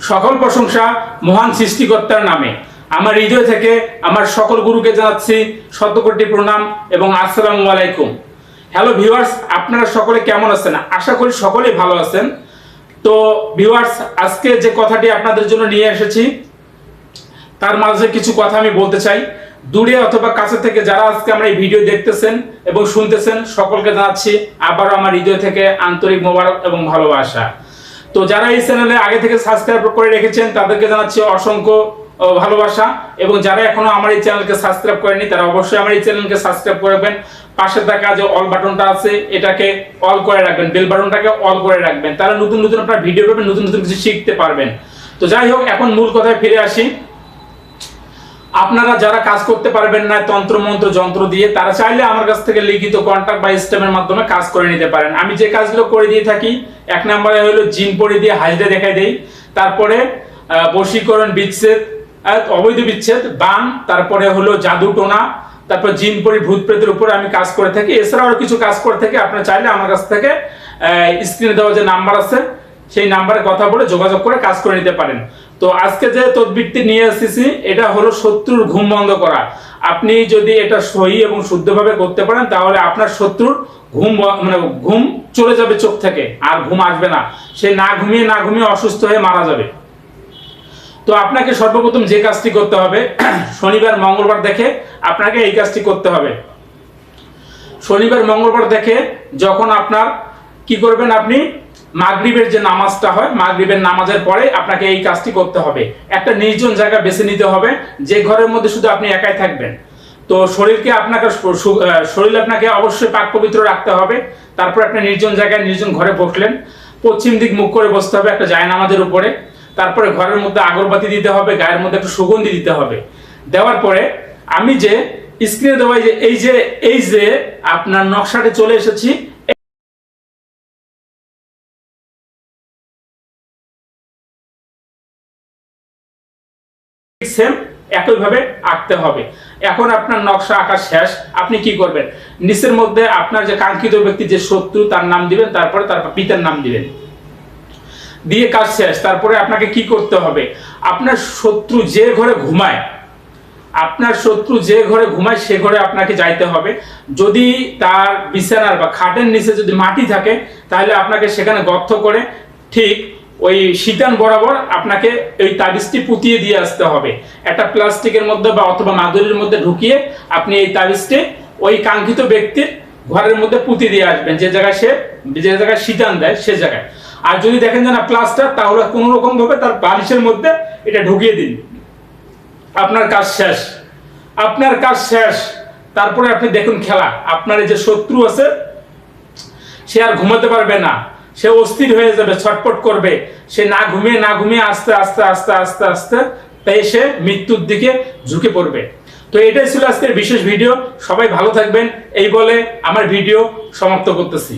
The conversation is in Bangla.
সকল প্রশংসা মহান সৃষ্টিকর্তার নামে। আমার হৃদয় থেকে আমার সকল গুরুকে জানাচ্ছি শতকোটি প্রণাম এবং আসসালামু আলাইকুম। হ্যালো ভিউয়ার্স, আপনারা সকলে কেমন আছেন? আশা করি সকলেই ভালো আছেন। তো ভিউয়ার্স, আজকে যে কথাটি আপনাদের জন্য নিয়ে এসেছি, তার মাঝে কিছু কথা আমি বলতে চাই। দূরে অথবা কাছে থেকে যারা আজকে আমরা এই ভিডিও দেখতেছেন এবং শুনতেছেন, সকলকে জানাচ্ছি আবারও আমার হৃদয় থেকে আন্তরিক মোবারক এবং ভালোবাসা। তো যারা এই চ্যানেলে আগে থেকে সাবস্ক্রাইব করে রেখেছেন, তাদেরকে জানাচ্ছি অসংখ্য ভালোবাসা এবং যারা এখনও আমার এই চ্যানেলকে সাবস্ক্রাইব করেনি তারা অবশ্যই আমার এই চ্যানেলকে সাবস্ক্রাইব করবেন পাশে থাকা যে অল বাটনটা আছে, এটাকে অল করে রাখবেন। বেল বাটনটাকে অল করে রাখবেন। তারা নতুন নতুন আপনার ভিডিও পাবেন নতুন নতুন কিছু শিখতে পারবেন। তো যাই হোক, এখন মূল কথায় ফিরে আসি। আপনারা যারা কাজ করতে পারবেন না, তন্ত্র, মন্ত্র, যন্ত্র দিয়ে, তারা চাইলে আমার কাছ থেকে লিখিত কন্ট্যাক্ট বা স্টেমের মাধ্যমে কাজ করে নিতে পারেন। আমি যে কাজগুলো করে দিয়ে থাকি, এক নম্বরে হলো জিন পরি দিয়ে হাজরে দেখাই দেই। তারপরে বশীকরণ বিচ্ছেদ অবৈধ বিচ্ছেদ, বান, তারপরে হলো জাদু টোনা, তারপর জিন পরি ভূত প্রেতের উপরে আমি কাজ করে থাকি। এছাড়াও কিছু কাজ করে থাকি, আপনারা চাইলে আমার কাছ থেকে স্ক্রিনে দেওয়া যে নাম্বার আছে, সেই নাম্বারে কথা বলে যোগাযোগ করে কাজ করে নিতে পারেন। তো আজকে যে তদবিরটি নিয়ে এসেছি, এটা হলো শত্রুর ঘুম বন্ধ করা। আপনি যদি এটা সহি এবং শুদ্ধভাবে করতে পারেন, তাহলে আপনার শত্রুর ঘুম মানে ঘুম চলে যাবে চোখ থেকে, আর ঘুম আসবে না। সে না ঘুমিয়ে না ঘুমিয়ে অসুস্থ হয়ে মারা যাবে। তো আপনাকে সর্বপ্রথম যে কাজটি করতে হবে, শনিবার, মঙ্গলবার দেখে আপনাকে এই কাজটি করতে হবে। শনিবার, মঙ্গলবার দেখে যখন আপনার কি করবেন আপনি? মাগরিবের যে নামাজটা হয়, মাগরিবের নামাজের পরে আপনাকে এই কাজটি করতে হবে। একটা নির্জন জায়গা বেছে নিতে হবে, যে ঘরের মধ্যে শুধু আপনি একাই থাকবেন। তো শরীরকে আপনাকে শরীর আপনাকে অবশ্যই পাক পবিত্র রাখতে হবে। তারপর আপনি নির্জন জায়গায় নির্জন ঘরে বসলেন। পশ্চিম দিক মুখ করে বসতে হবে একটা জায়নামাজের উপরে। তারপরে ঘরের মধ্যে আগরবাতি দিতে হবে, গায়ের মধ্যে একটা সুগন্ধি দিতে হবে। দেওয়ার পরে আমি যে স্ক্রিনে দেওয়া যে, এই যে এই যে আপনার নকশাটি চলে এসেছি সেম একইভাবে আঁকতে হবে। এখন আপনার নকশা আঁকা শেষ, আপনি কি করবেন? নিচের মধ্যে আপনার যে কাঙ্ক্ষিত ব্যক্তি যে শত্রু, তার নাম দিবেন, তারপরে তার পিতার নাম দিবেন। দিয়ে কাজ শেষ, তারপরে আপনাকে কি করতে হবে? আপনার শত্রু যে ঘরে ঘুমায়, আপনার শত্রু যে ঘরে ঘুমায়, সে ঘরে আপনাকে যাইতে হবে। যদি তার বিছানার বা খাটের নিচে যদি মাটি থাকে, তাহলে আপনাকে সেখানে গর্ত করে ঠিক ওই শীতান বরাবর আপনাকে ওই তাবিজটি পুঁতিয়ে দিয়ে আসতে হবে। একটা প্লাস্টিকের মধ্যে বা অথবা মাদুরির মধ্যে ঢুকিয়ে আপনি এই তাবিজটি ওই কাঙ্ক্ষিত ব্যক্তির ঘরের মধ্যে পুঁতি দিয়ে আসবেন। যে জায়গায় সে যে জায়গায় শীতান দেয়, সে জায়গায়। আর যদি দেখেন যে না প্লাস্টার, তাহলে কোনো রকম ভাবে তার বালিশের মধ্যে এটা ঢুকিয়ে দিন। আপনার কাজ শেষ। আপনার কাজ শেষ। তারপরে আপনি দেখুন খেলা। আপনার যে শত্রু আছে, সে আর ঘুমাতে পারবে না। সে অস্থির হয়ে যাবে, ছটপট করবে। সে না ঘুমিয়ে না ঘুমিয়ে আস্তে আস্তে আস্তে আস্তে আস্তে তাই সে মৃত্যুর দিকে ঝুঁকে পড়বে। তো এটাই ছিল আজকের বিশেষ ভিডিও। সবাই ভালো থাকবেন। এই বলে আমার ভিডিও সমাপ্ত করতেছি।